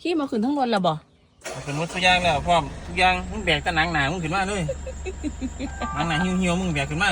ขี้มาขึ้นทั้งรถแล้วบ่เอาขึ้นหมดทุกอย่างแล้วพร้อมทุกอย่างมึงแบกตะหนังหนามึงขึ้นมาเลยหนังหนาเหี่ยวเหี่ยวๆมึงแบกขึ้นมา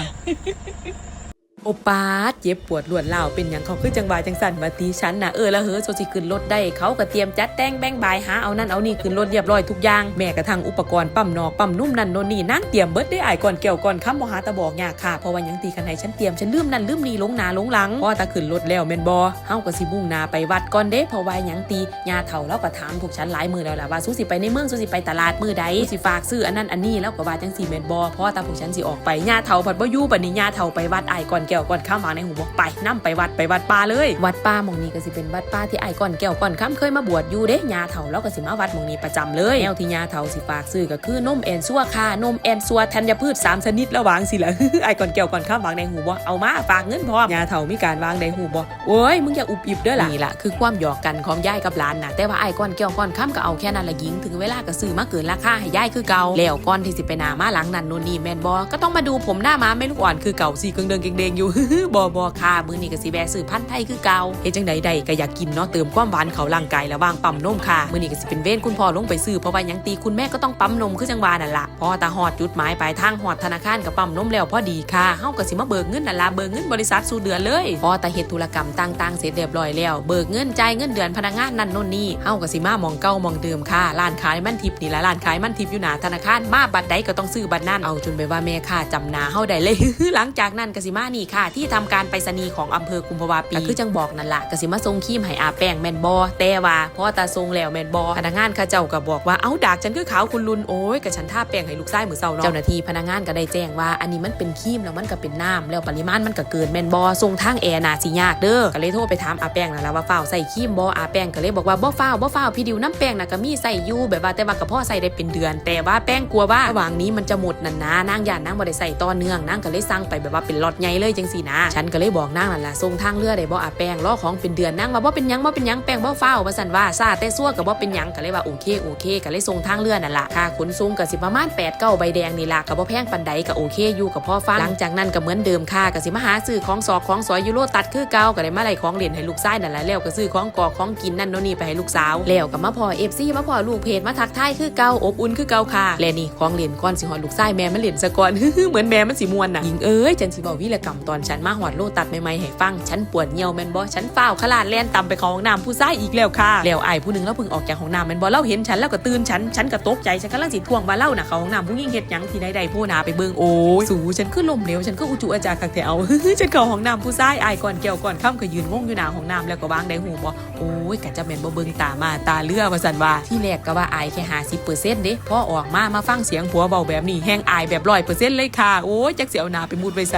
โอปาดเจ็บปวดรวดเล่าเป็นอย่างเขาคือจังหวะจังสันมาตีฉันนะเออแล้วเฮ้อโซสิขึ้นรถได้เขาก็เตรียมจัดแต่งแบ่งบายหาเอานั่นเอานี่ขึ้นรถเรียบร้อยทุกอย่างแม่กระทั่งอุปกรณ์ปั๊มนอกปั๊มนุ่มนั่นโน่นนี่นั่งเตรียมเบิดได้อายก่อนแก้วก่อนค้ำบ่หาตะบอกยากค่ะเพราะว่ายังตีกันให้ฉันเตรียมฉันลืมนั่นลืมนี่ลงหนาลงหลังพอตาขึ้นรถแล้วแม่นบ่เฮาก็สิมุ่งนาไปวัดก่อนเด้เพราะว่ายังตียาเฒ่าแล้วก็ถามพวกฉันหลายมือแล้วล่ะว่าสู้สิไปในเมืองสู้สิไปตลาดมือใดสิฝากซื้ออันนั้นอันนี้แล้วก็ว่าจังสิแม่นบ่เพราะว่าตาพวกฉันสิออกไปยาเฒ่าผัดบ่อยู่บัดนี้ยาเฒ่าไปวัดอายก่อนแกวก่อนค้ำวางในหูบอกไปนํไปวัดไปวัดป่าเลย วัดป่าหมองนี้ก็สิเป็นวัดป่าที่อายก่อนแก้วก่อนค้ำเคยมาบวชอยู่เด้ยาเฒ่าแล้วก็สิมาวัดหมองนี้ประจำเลยแนวที่ยาเฒ่าสิฝากซื้อก็คือนมแอนซัวค่ะนมแอนซัวธัญพืชสามชนิดระหวางสิละไอ้ก่อนแก้วก่อนข้ามวางในหูบ่เอามาฝากเงินพร้อมยาเฒ่ามีการวางในหูบ่โอ้ยมึงอย่าอุบอิบเด้อล่ะนี่ล่ะคือความหยอกกันของยายกับหลานน่ะแต่ว่าไอ้ก่อนแก้วก่อนข้ามก็เอาแค่นั้นละหญิงถึงเวลาก็ซื้อมาเกินราคาให้ยายคือเก่าแล้วก่อนที่สิไปหน้ามาหลังนั่นโน่นนี่แม่นบ่ก็ต้องมาดูผมหน้าม้าแม่ลูกอ่อนคือเก่าสิเกิงเดิงเก่งเดงอยู่บ่บ่ค่ะมื้อนี้ก็สิแวะซื้อพันธุ์ไทยคือเก่าเฮ็ดจังใดใดก็อยากกินเนาะเติมความหวานเข้าร่างกายระหว่างปั๊มนมค่ะมื้อนี้ก็สิเป็นเว้นคุณพ่อลงไปซื้อเพราะว่ายังตีคุณแม่ก็ต้องปั๊มนมคือจังหวานั่นล่ะพอตาฮอดจุดหมายปลายทางฮอดธนาคารกับปั๊มนมแล้วพอดีค่ะเฮาก็สิมาเบิกเงินนั่นล่ะเบิกเงินบริษัทสู่เดือนเลยพอตาเฮ็ดธุรกรรมต่างๆเสร็จเรียบร้อยแล้วเบิกเงินจ่ายเงินเดือนพนักงานนั่นโน่นนี่เฮาก็สิมามองเก่ามองเดิมค่ะร้านขายมันทิพย์นี่ล่ะร้านขายมันทิพย์อยู่หน้าธนาคารมาบัตรใดก็ต้องซื้อบัตรนั่นเอาจนไปว่าแม่ค่ะจำหนาเฮาได้เลยหลังจากนั้นก็สิมานี่ค่ะที่ทำการไปรษณีย์ของอำเภอกุมภาวาปีก็คือจังบอกนั่นล่ะก็สิมาส่งครีมให้อาแป้งแม่นบอแต่ว่าพอตาทรงแล้วแม่นบอพนักงานเขาเจ้าก็บอกว่าเอ้าดากฉันคือขาวคุณลุนโอ้ยก็ฉันท่าแป้งให้ลูกชายมือเศร้าเนาะเจ้าหน้าที่พนักงานก็ได้แจ้งว่า อันนี้มันเป็นครีมแล้วมันก็เป็นน้ำแล้วปริมาณมันก็เกินแม่นบอส่งทางแอร์น่าสิยากเด้อก็เลยโทรไปถามอาแป้งนั่นล่ะว่าฝ้าวใส่ครีมบออาแป้งก็เลยบอกว่าบ่ฝ้าวบ่ฝ้าวพี่ดิวน้ำแป้งน่ะก็มีใส่อยู่แบบว่าแต่ว่ากับพ่อใส่ได้เป็นเดือน แต่ว่าแป้งกลัวว่าระหว่างนี้มันจะหมดนั่นนะนางย่านนางบ่ได้ใส่ต่อเนื่องนางก็เลยสั่งไปแบบว่าเป็นล็อตใหญ่เลยจังซี่นะ ฉันก็เลยบอกนางนั่นล่ะส่งทางเรือได้บ่อาแป้งรอของเป็นเดือนนางว่าบ่เป็นยังบ่เป็นยังแป้งบ่เฝ้าว่าซั่นว่าซาแต่ซั่วก็บ่เป็นยังก็เลยว่าโอเคโอเคก็เลยส่งทางเรือนั่นล่ะค่าขนส่งก็สิประมาณ8 9ใบแดงนี่ล่ะก็บ่แพงปานใดก็โอเคอยู่กับพ่อฟังหลังจากนั้นก็เหมือนเดิมค่ะก็สิมาหาซื้อของสอกของสอยยูโรตัดคือเก่าก็ได้มาไล่ของเล่นให้ลูกชายนั่นแหละแล้วก็ซื้อของกอกของกินนั่นโน่นนี่ไปให้ลูกสาว แล้วก็มาพอ FC มาพอลูกเพจมาทักทายคือเก่าอบอุ่นคือเก่าค่ะและนี่ของเล่นก่อนสิฮอดลูกชายแม่มันเล่นซะก่อนเหมือนแม่มันสิม่วนน่ะหญิงเอ้ยจันสิบอกวิรกรรมตอนฉันมาหอดโลตัดใหม่ๆให้ฟัง ฉันปวดเหี่ยวแมนบ่ฉันฟ้าขลาดแล่นตำไปของน้ำผู้ชายอีกแล้วค่ะ แล้วอ้ผู้หนึงแล้วเพิ่งออกจากห้องน้ำแมนบ่เล่าเห็นฉันแล้วก็ตื่นฉัน ฉันก็ตกใจฉันกำลังสิทวงว่าเล่าน่ะเขาห้องน้ำผู้หญิงเฮ็ดหยังที่ใดๆโพหนาไปเบิ่งโอ้ยสูฉันคือลมเหลวฉันก็อุจุอาจารย์คักแต่เอาฉันเข้าห้องน้ำผู้ชายอ้ก่อนแก้วก่อนค่ำก็ยืนงงอยู่หน้าห้องน้ำแล้วก็วางได้หูบ่โอ้ยกะจะแมนบ่เบิ่งตามาตาเลือว่าซั่นว่าที่แรกก็ว่าอายแค่50%เด้พอออกมามาฟังเสียงผัวเบาแบบนี้แฮงอายแบบ100%เลยค่ะโอ้ยจักสิเอาหน้าไปมุดไว้ใส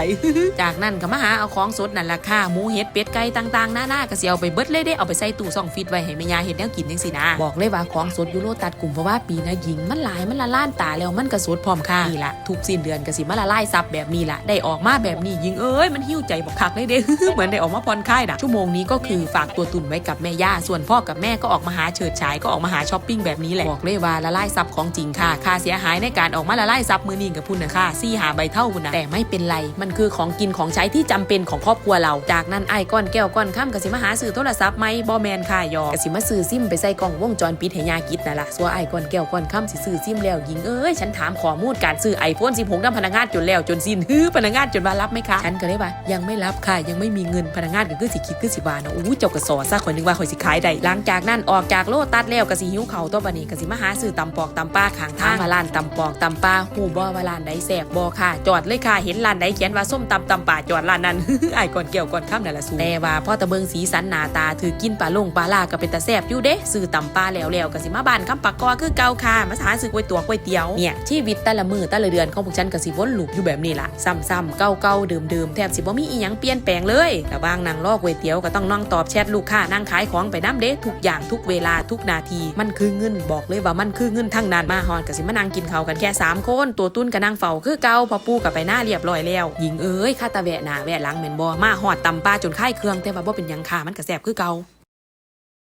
จากนั้นก็มาหาเอาของสดนั่นล่ะค่ะหมูเห็ดเป็ดไก่ต่างๆหน้าๆก็สิเอาไปเบิดเลยเด้เอาไปใส่ตู้ซ่องฟิตไว้ให้แม่ยาเฮ็ดแนวกินจังซี่นะบอกเลยว่าของสดยูโรตัดกลุ่มเพราะว่าปีนะหญิงมันหลายมันละล้านตาแล้วมันก็สดพร้อมค่ะนี่ล่ะทุกสิ้นเดือนก็สิมาละลายซับแบบนี้ล่ะได้ออกมาแบบนี้หญิงเอ้ยมันหิ้วใจบักคักเลยเด้เหมือนได้ออกมาผ่อนคลายน่ะชั่วโมงนี้ก็คือฝากตัวตุนไว้กับแม่ย่าส่วนพ่อกับแม่ก็ออกมาหาเฉิดฉายก็ออกมาหาช้อปปิ้งแบบนี้แหละบอกเลยว่าละลายซับของจริงค่ะค่าเสียหายในการออกมาละลายซับมือนี่กับพุ่นนะค่ะซี่หาใบเท่าพุ่นนะแต่ไม่เป็นไรมันคือของกินของใช้ที่จำเป็นของครอบครัวเรา จากนั้นไอ้ก้อนแก้วก้อนข้ามกสิมาหาซื้อโทรศัพท์ไหมบอแมนค่ะยอกสิมาซื้อซิมไปใส่กล่องวงจรปิดให้ยากิดนั่นละส่วนไอ้ก้อนแก้วก้อนข้ามสิซื้อซิมแล้วหญิงเอ้ยฉันถามข้อมูลการซื้อไอโฟน16น้ำพนักงานจนแล้วจนสิ้นฮือพนักงานจนมารับไหมคะฉันก็เลยว่ายังไม่รับค่ะยังไม่มีเงินพนักงานก็คือสิคิดคือสิบาเนาะอู้เจ้ากระสอซะคนนึงว่าคอยสิขายได้หลังจากนั้นออกจากโลตัดแล้วกสิหิวเขาตัวบันนี้กสิมาหาซื้อตำปอกตำปลาขางทางมาร้านตำปอกตำปลาหูบ่ว่าร้านใดแสบบ่ค่ะ จอดเลยค่ะเห็นร้านใดเขียนว่าส้มตำตำป่าจอดร้านนั้นไอ้ก่อนเกี่ยวก่อนข้ามนั่นแหละสูแต่ว่าพ่อตะเบิงสีสันหนาตาถือกินปลาลงปลาลาก็เป็นตาแสบอยู่เด้ซื้อตำปลาแล้วแล้วก็สิมาบ้านคำปากกอคือเก่าค่ะมาหาซื้อก๋วยตัวก๋วยเตี๋ยวเนี่ยชีวิตแต่ละมือแต่ละเดือนของพวกฉันก็สิวนลูปอยู่แบบนี้ล่ะซ้ำๆเก่าๆเดิมๆแทบสิบ่มีอีหยังเปลี่ยนแปลงเลยแต่บางนางลอกก๋วยเตี๋ยวก็ต้องนั่งตอบแชทลูกค้านั่งขายของไปน้ำเด้ทุกอย่างทุกเวลาทุกนาที มันคือเงินบอกเลยว่ามันคือเงินทั้งนั้นมาฮอนก็สิมานั่งกินข้าวกันแค่สามคนตัวตุ้นก็นั่งเฝ้าคือเก่าพอปูกับไปหน้าเรียบร้อยแล้วหญิงเอ้ยข้าตาแวะหน้าแวะหลังแม่นบ่มาหอดตำป้าจนค่ายเครื่องแต่ว่าบ่เป็นหยังค่ะมันก็แซ่บคือเก่า